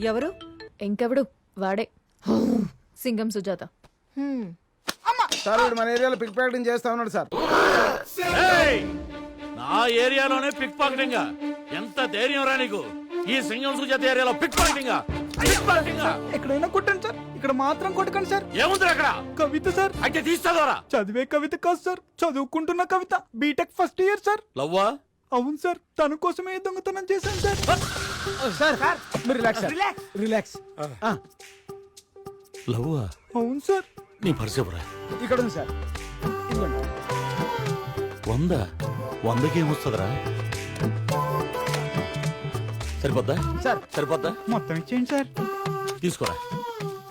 ఎవరు? ఇంకెవడు? వాడే. సింగం సుజాత. హ్మ్. సార్ వీడు మన ఏరియాలో పిక్ ప్యాకెటింగ్ చేస్తా ఉన్నాడు సార్. ఏయ్! నా ఏరియాలోనే పిక్ పాకెటింగ్ ఎంత ధైర్యం రా నీకు? ఈ సింగం సుజాత ఏరియాలో పిక్ పాకెటింగ్ పిక్ పాకెటింగ్ ఎక్కడైనా కొట్టండి సార్. ఇక్కడ మాత్రం కొట్టకండి సార్. ఏముంది అక్కడ కవిత సార్. అయితే తీస్తాదోరా? చదివే కవిత కాదు సార్. చదువుకుంటున్న Kavitha. BTech first year sir. లవ్వా? అవును సార్ తన కోసమే దొంగతనం చేశాను సార్. సార్ సార్ మీరు రిలాక్స్ రిలాక్స్ రిలాక్స్ లవ్వా? అవును సార్. నీ పరిచయరా ఇక్కడ ఉంది సార్. వంద? వందకి ఏమొస్తుందిరా సరిపోద్దా? సార్. సరిపోద్దా? మొత్తం ఇచ్చేయండి సార్. తీసుకోరా.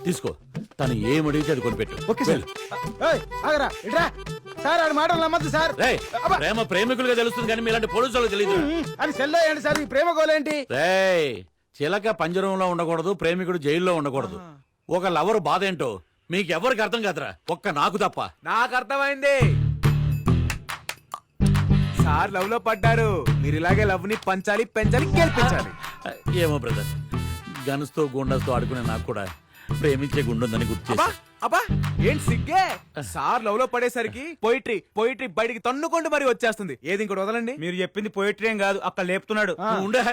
తీసుకో. తను ఏం అడిగితే అది కొనిపెట్టు. Okay sir. ఏయ్, ఆగరా ఇట్రా సార్ ఆడి మాటలు నమ్మద్దు సార్. రేయ్, ప్రేమ ప్రేమికులుగా తెలుస్తుంది కానీ మీలాంటి పోలీసులకు తెలియదు అని సెల్ అయ్యండి సార్ ఈ ప్రేమ గోలేంటి రేయ్ చిలక పంజరంలో ఉండకూడదు ప్రేమికుడు జైల్లో ఉండకూడదు. ఒక లవర్ బాధ ఏంటో మీకు ఎవరికి అర్థం కాదురా? ఒక్క నాకు తప్ప. నాకు అర్థమైంది. సార్ లవ్లో పడ్డారు. మీరు ఇలాగే లవ్ని పంచాలి పెంచాలి గెలిపించాలి. ఏమో బ్రదర్ గన్స్తో గుండెస్తో ఆడుకునే నాకు కూడా ప్రేమించే గుండుందని గుర్తు చేసి అబ్బా ఏంటి సిగ్గే? సార్ లవ్లో పడేసరికి పోయిట్రీ పోయిట్రీ బయటికి తన్నుకుంటూ మరి వచ్చేస్తుంది. ఏది ఇంకోటి వదలండి? మీరు చెప్పింది పోయిటరీ ఏం కాదు అక్కడ లేపుతున్నాడు. నువ్వు ఉండే.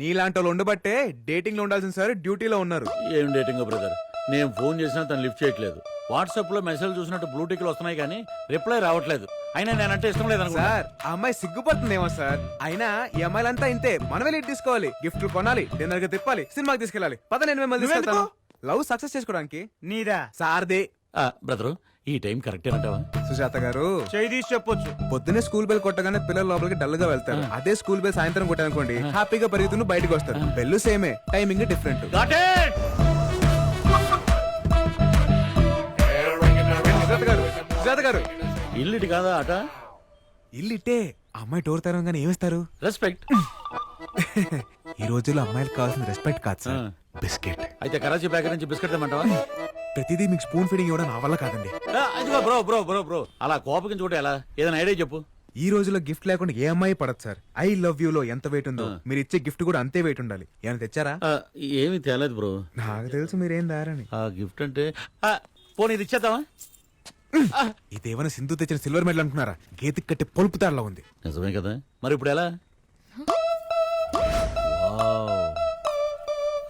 నీలాంటి వాళ్ళు ఉండబట్టే డేటింగ్లో ఉండాల్సిన సార్ డ్యూటీలో ఉన్నారు. ఏం డేటింగ్ బ్రదర్? నేను ఫోన్ చేసినా తను లిఫ్ట్ చేయట్లేదు. వాట్సాప్లో మెసేజ్ చూసినట్టు బ్లూ టిక్లు వస్తున్నాయి కానీ రిప్లై రావట్లేదు. అయినా నేనంటే ఇష్టం లేదు సార్ ఆ అమ్మాయి సిగ్గుపడుతుందేమో సార్. అయినా ఈ అమ్మాయిలంతా ఇంతే. మనమే లీడ్ తీసుకోవాలి. గిఫ్ట్లు కొనాలి డిన్నర్గా తిప్పాలి సినిమాకి తీసుకెళ్ళాలి. పద నేను మిమ్మల్ని తీసుకెళ్తాను. లవ్ సక్సెస్ చేసుకోవడానికి నీదా? సార్దే. బ్రదరు ఈ టైం కరెక్టే అంటావా? సుజాత గారు తీసి చెప్పొచ్చు. పొద్దున్నే స్కూల్ బెల్ కొట్టగానే పిల్లలు లోపలికి డల్గా వెళ్తారు అదే స్కూల్ బెల్ సాయంత్రం కొట్టానుకోండి హ్యాపీగా పరిగెత్తును బయటకు వస్తారు. బెల్లు సేమే టైమింగ్ డిఫరెంట్! సుజాత గారు సుజాత గారు. ఇల్లుటి కాదా ఆట? ఇల్లు ఇట్టే అమ్మాయి డోర్ తెరవగానే ఏమిస్తారు? రెస్పెక్ట్ ఈ రోజుల్లో అమ్మాయిలకు కావాల్సిన రెస్పెక్ట్ కాదు సార్. బిస్కెట్. అయితే కరాచీ ప్యాకెట్ నుంచి బిస్కెట్ తెమ్మంటావా? ప్రతిదీ మీకు స్పూన్ ఫీడింగ్ ఇవ్వడం నా వల్ల కాదండి. Bro bro bro bro. అలా కోపకించి కూడా ఎలా. ఏదైనా ఐడియా చెప్పు. ఈ రోజుల్లో గిఫ్ట్ లేకుండా ఏ అమ్మాయి పడదు సార్. ఐ లవ్ యూ లో ఎంత వెయిట్ ఉందో. మీరు ఇచ్చే గిఫ్ట్ కూడా అంతే వెయిట్ ఉండాలి. ఏమైనా తెచ్చారా? ఏమీ తేలేదు బ్రో. నాకు తెలుసు మీరేం దారని. ఆ గిఫ్ట్ అంటే పోనీ ఇది ఇచ్చేద్దామా? ఇదేమైనా సింధు తెచ్చిన సిల్వర్ మెడల్ అనుకున్నారా? గేతికి కట్టి పొలుపు తాడలా ఉంది. నిజమే కదా. మరి ఇప్పుడు ఎలా?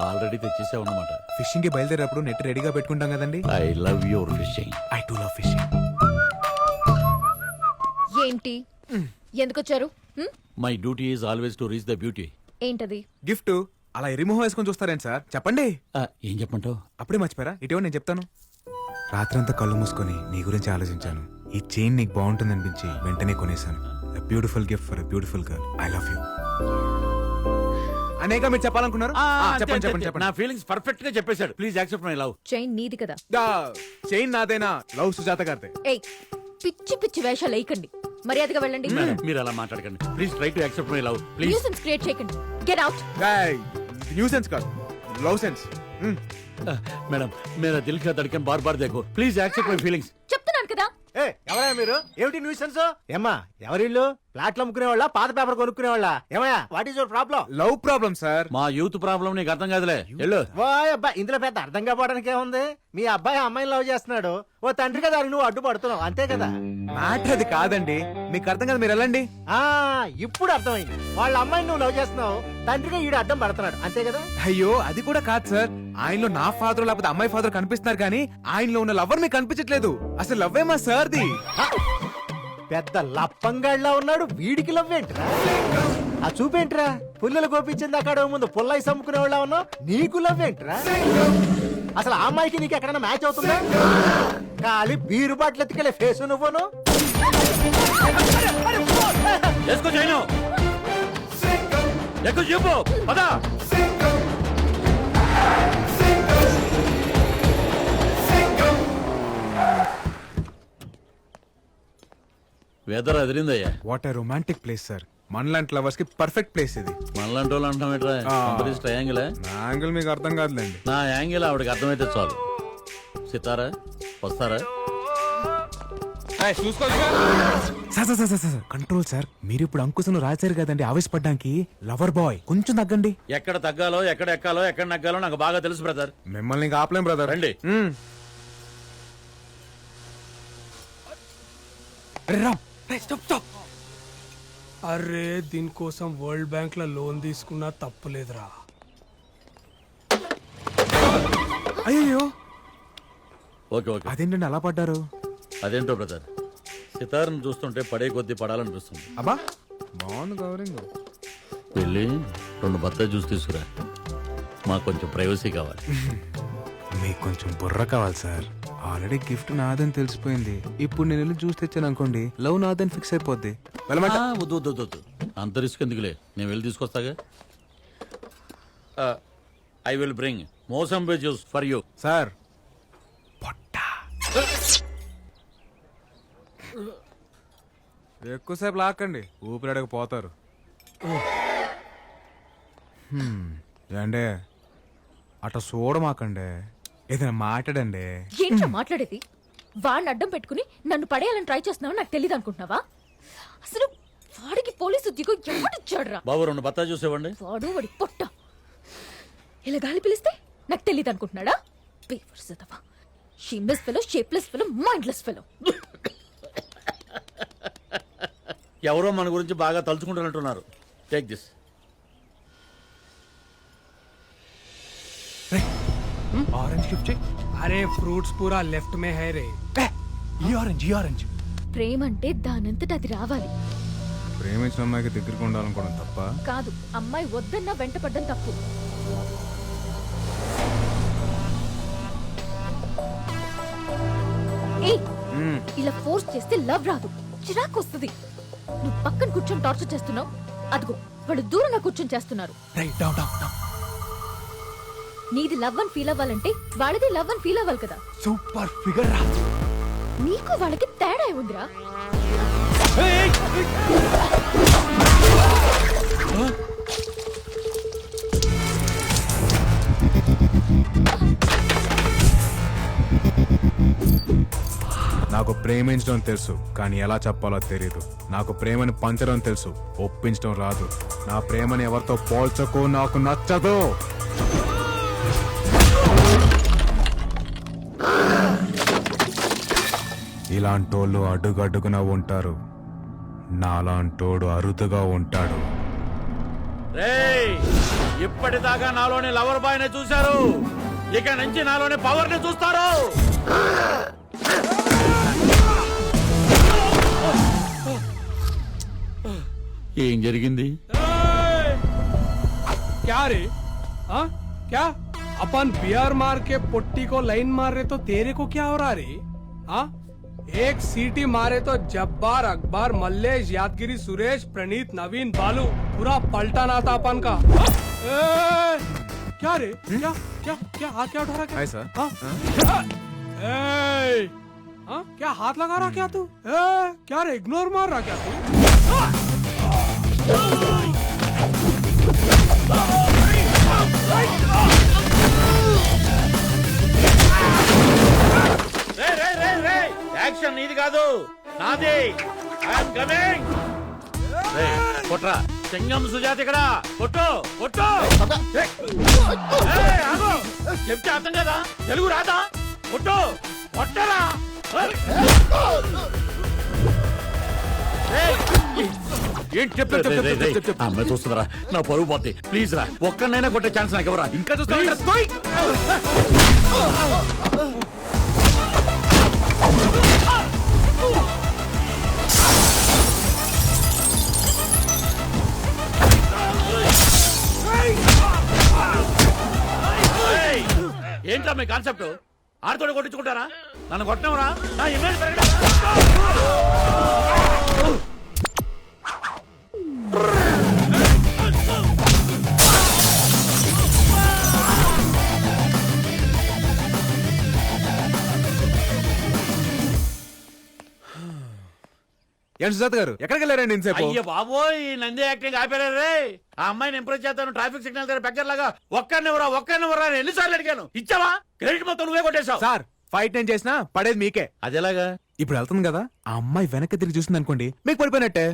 ఆల్రెడీ తెచ్చేసావు అన్నమాట ఫిషింగ్కి బయలుదేరేటప్పుడు నెట్ రెడీగా పెట్టుకుంటాం కదండి. I love your fishing I too love fishing ఏంటి? ఎందుకు వచ్చారు హ్మ్? My duty is always to reach the beauty ఏంటది? గిఫ్ట్. అలా ఎరిమోహం వేసుకొని చూస్తారేంటి సార్? చెప్పండి. ఏం చెప్పంటావు అప్పుడే మర్చిపోయారా? ఇటీవల నేను చెప్తాను. రాత్రంతా కళ్ళు మూసుకొని నీ గురించి ఆలోచించాను. ఈ చైన్ నీకు బాగుంటుంది అనిపించి వెంటనే కొనేశాను. Beautiful gift for beautiful girl I love you అనేక మీరు చెప్పాలనుకున్నారు? ఆ, చెప్పండి చెప్పండి నా చెప్పండి. ఫీలింగ్స్ పర్ఫెక్ట్గా చెప్పేశాడు. Please accept my love chain నీది కదా. చైన్ నాదేనా? లవ్ సుజాత గారిదే. ఏయ్ పిచ్చి పిచ్చి వేషాలు వేయకండి. మర్యాదగా వెళ్ళండి. మీరు అలా మాట్లాడకండి. Please try to accept my love please nuisance create చేయకండి. గెట్ అవుట్ న్యూ సెన్స్ కాదు. లవ్ సెన్స్ మేడం మేరా దిల్ కా ధడ్కన్ బార్ బార్ దేఖో. ప్లీజ్ యాక్సెప్ట్ మై ఫీలింగ్స్ చెప్తున్నాను కదా. ఏ ఎవరా మీరు? ఏమిటి న్యూసెన్స్ ఏమ్మా ఎవరిల్లు ప్లాట్లు అమ్ముకునే వాళ్ళ పాత పేపర్ కొనుక్కునే వాళ్ళ ఏమయ్యా what is your problem love problem sir మా యూత్ ప్రాబ్లం నీకు అర్థం కాదులే. వెళ్ళు. ఓయ్ అబ్బా ఇందులో పెద్ద అర్థం కాపోవడానికి ఏముంది? మీ అబ్బాయి అమ్మాయిని లవ్ చేస్తున్నాడు. ఓ తండ్రిగా దానికి నువ్వు అడ్డుపడుతున్నావు అంతే కదా? మ్యాటర్ అది కాదండి. మీకు అర్థం కాదు మీరు వెళ్ళండి. ఆ ఇప్పుడు అర్థమైంది. వాళ్ళ అమ్మాయిని నువ్వు లవ్ చేస్తున్నావు తండ్రిగా ఈడు అడ్డం పడుతున్నాడు అంతే కదా? అయ్యో అది కూడా కాదు సార్ ఆయనలో నా ఫాదర్ లేకపోతే అమ్మాయి ఫాదర్ కనిపిస్తున్నారు కానీ ఆయనలో ఉన్న లవర్ మీకు కనిపించట్లేదు. అసలు లవ్వే మా సార్ది పెద్ద లప్పంగాళ్ళ ఉన్నాడు వీడికి లవ్వేంట్రా? ఆ చూపేంట్రా? పుల్లలు గోపించింది అక్కడ ముందు పుల్లయి సమ్ముకునే వాళ్ళ ఉన్నావు నీకు లవ్వేంట్రా? అసలు ఆ అమ్మాయికి నీకు ఎక్కడైనా మ్యాచ్ అవుతుందా? కాలి బీరు బాటిల్ ఎత్తుకెళ్ళే ఫేస్ నువ్వును? ఎక్కువ చెప్పు పదా. Weather అదిరిందయ్యా. What a romantic place sir మనలాంటి లవర్స్కి పర్ఫెక్ట్ ప్లేస్ ఇది. మనలాంటి వాళ్ళు అంటాం ఆ. ట్రయాంగిల్ నా యాంగిల్ మీకు అర్థం కాదులేండి. నా యాంగిల్ ఆవిడకి అర్థమైతే చాలు. సితారా? వస్తారా? Sir. Sir sir sir, sir control sir మీరు ఇప్పుడు అంకుశను రాశారు కదండి ఆవేశపడ్డానికి. లవర్ బాయ్ కొంచెం తగ్గండి. ఎక్కడ తగ్గాలో ఎక్కడ ఎక్కాలో ఎక్కడ నగ్గాలో నాకు బాగా తెలుసు బ్రదర్ మిమ్మల్ని ఇంకా ఆపలేం బ్రదర్ రండి. అరే దీనికోసం వరల్డ్ బ్యాంక్లో లోన్ తీసుకున్నా తప్పులేదురా. అయ్యో ఓకే ఓకే. అదేంటండి అలా పడ్డారు? అదేంటో బ్రదర్ సితార్ను చూస్తుంటే పడే కొద్దీ పడాలనిపిస్తుంది. అబ్బా బాగుంది గౌరింగ్ వెళ్ళి రెండు బత్తాయి జ్యూస్ తీసుకురా. మాకు కొంచెం ప్రైవసీ కావాలి. మీకు కొంచెం బుర్ర కావాలి సార్. ఆల్రెడీ గిఫ్ట్ నాదని తెలిసిపోయింది. ఇప్పుడు నేను వెళ్ళి చూసి తెచ్చాను అనుకోండి లవ్ నాదని ఫిక్స్ అయిపోద్ది. వెళ్ళమంట. ఆ, వద్దు వద్దు వద్దు, వద్దు. అంత రిస్క్ ఎందుకులే? నేను వెళ్ళి తీసుకొస్తాగా? I will bring mosambi juice for you sir. ఎక్కువసేపు లాక్కండి. ఊపిరాడక పోతారు. హ్మ్, ఏండే? అట్లా చూడమాకండి ఏదైనా మాట్లాడండి. ఏంట్రా మాట్లాడేది? వాడిని అడ్డం పెట్టుకుని నన్ను పడేయాలని ట్రై చేస్తున్నావు నాకు తెలియదు అనుకుంటున్నావా? అసలు వాడికి పోలీసు ఉద్యోగం ఎవడిచ్చాడురా బాబు రెండు బత్తాయి జ్యూస్ ఇవ్వండి వాడు వాడి పొట్ట. ఇలా గాలి పిలిస్తే నాకు తెలియదు అనుకుంటున్నాడా? Papers అదవా. Shameless fellow shapeless fellow mindless fellow ఎవరో మన గురించి బాగా తలుచుకుంటున్నట్టున్నారు టేక్ దిస్ ఆరెంజ్ గిఫ్ట్ చెయ్యి అరే ఫ్రూట్స్ పూరా లెఫ్ట్ మే హై రే. ఈ ఆరెంజ్ ఈ ఆరెంజ్ ప్రేమ అంటే దానంతట అది రావాలి. ప్రేమించిన అమ్మాయికి దగ్గరికి ఉండాలనుకోవడం తప్ప? కాదు అమ్మాయి వద్దన్నా వెంటపడ్డం తప్పు. ఏయ్ ఇలా ఫోర్స్ చేస్తే లవ్ రాదు. చిరాకు వస్తుంది. నువ్వు పక్కన కూర్చొని టార్చర్ చేస్తున్నావు? అదిగో వాళ్ళు దూరంగా కూర్చొని చేస్తున్నారు. రైట్ డౌన్ డౌన్ డౌన్ నీది లవ్ అని ఫీల్ అవ్వాలంటే వాళ్ళది లవ్ అని ఫీల్ అవ్వాలి కదా. సూపర్ ఫిగర్ రా. నీకు వాళ్ళకి తేడా ఏముందిరా? నాకు ప్రేమించడం తెలుసు కానీ ఎలా చెప్పాలో తెలియదు నాకు ప్రేమని పంచడం తెలుసు ఒప్పించడం రాదు. నా ప్రేమని ఎవరితో పోల్చకు నాకు నచ్చదు. ఇలాంటోళ్ళు అడుగడుగున ఉంటారు నాలాంటోడు అరుదుగా ఉంటాడు రేయ్ ఇప్పటిదాకా నాలోని లవర్ బాయ్ ని చూశారు ఇక నుంచి నాలోని పవర్ ని చూస్తారు ఏం జరిగింది क्या रे हाँ क्या अपन बियर मार के पुट्टी को लाइन मार रहे तो तेरे को क्या हो रहा रे हाँ एक सीटी मारे तो जब्बार अकबर मल्लेश यादगिरी सुरेश प्रणीत नवीन बालू पूरा पलटा ना था अपन का ए, क्या रे क्या क्या क्या हाथ क्या उठा रखा है क्या हाथ लगा रहा क्या तू ए, क्या रे इग्नोर मार रहा क्या तू యాక్షన్ నీది కాదు. నాది. ఐఎమ్ కమింగ్ కొట్రా. సింగం సుజాత ఇక్కడ. కొట్టు కొట్టు. ఏయ్, ఆగు. చెప్తే అర్థం కదా? తెలుగు రాదా? కొట్టు. కొట్టరా. ఏయ్. ఏంటి అమ్మాయి చూస్తుందిరా నా పరువు పోతే. ప్లీజ్ రా. ఒక్కనైనా కొట్టే ఛాన్స్ నాకు ఎవరా ఇంకా చూస్తా! ఏంట్రా మీ కాన్సెప్ట్ ఆడతోడు కొట్టించుకుంటారా? నన్ను కొట్టనవరా నా ఇమేజ్ పెరగడా? ఏంటి సుజాత గారు? ఎక్కడికి వెళ్ళారండి అయ్య బాబోయ్ ఈ నంది యాక్టింగ్ ఆపేరే రే? ఆ అమ్మాయిని ఇంప్రెస్ చేస్తాను ట్రాఫిక్ సిగ్నల్ దగ్గర బెగ్గర్ లాగా ఒక్కరినివరా ఒక్కరినివరా అని ఎన్నిసార్లు అడిగాను. ఇచ్చావా? క్రెడిట్ మొత్తం నువ్వే కొట్టేశావు. సార్ ఫైట్ నేను చేసినా పడేది మీకే. అది ఎలాగా ఇప్పుడు వెళ్తుంది కదా ఆ అమ్మాయి వెనక్కి తిరిగి చూసింది అనుకోండి మీకు పడిపోయినట్టే.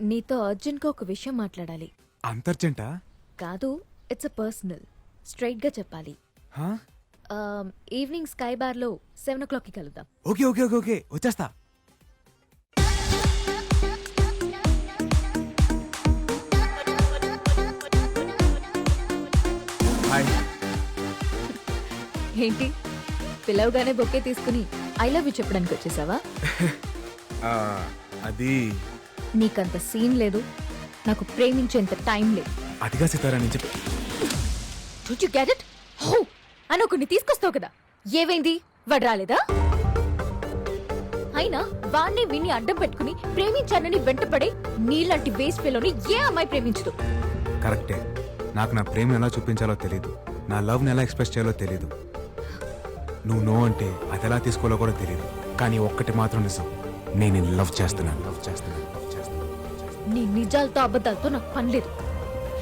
నీతో అర్జున్గా ఒక విషయం మాట్లాడాలి. అంతర్జంట? కాదు ఇట్స్ అ పర్సనల్ స్ట్రైట్గా చెప్పాలి ఈవినింగ్ స్కై బార్లో సెవెన్ ఓ క్లాక్కి కలుద్దాం. ఓకే ఓకే ఓకే ఓకే వచ్చేస్తా. హాయ్ ఏంటి? పిలవగానే బొక్కే తీసుకుని ఐ లవ్ యూ చెప్పడానికి వచ్చేసావా? ఆ, అది నీకంత సీన్ లేదు. నాకు ప్రేమించేంత టైం లేదు. అదిగా సితారా నేను చెప్పి డోంట్ యు గెట్ ఇట్ హో! అని ఒకరిని తీసుకొస్తావు కదా. ఏవైంది వాడు రాలేదా? అయినా వాణ్ణి విని అడ్డం పెట్టుకుని ప్రేమించానని వెంటపడే నీలాంటి వేస్ట్ పిల్లని ఏ అమ్మాయి ప్రేమించదు? కరెక్టే. నాకు నా ప్రేమ ఎలా చూపించాలో తెలియదు నా లవ్ని ఎలా ఎక్స్ప్రెస్ చేయాలో తెలియదు నువ్వు నో అంటే అది ఎలా తీసుకోవాలో కూడా తెలియదు కానీ ఒక్కటి మాత్రం నిజం. నేను నిన్ను లవ్ చేస్తున్నాను. లవ్ చేస్తున్నాను లవ్ చేస్తున్నాను. నీ నిజాలతో అబద్ధాలతో నాకు పని లేదు.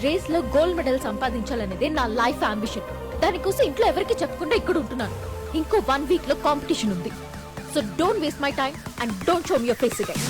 రేస్లో గోల్డ్ మెడల్ సంపాదించాలనేదే నా లైఫ్ అంబిషన్ దానికోసం ఇంట్లో ఎవరికి చెప్పకుండా ఇక్కడ ఉంటున్నాను. ఇంకో వన్ వీక్లో కాంపిటీషన్ ఉంది. So don't waste my time and don't show me your face again.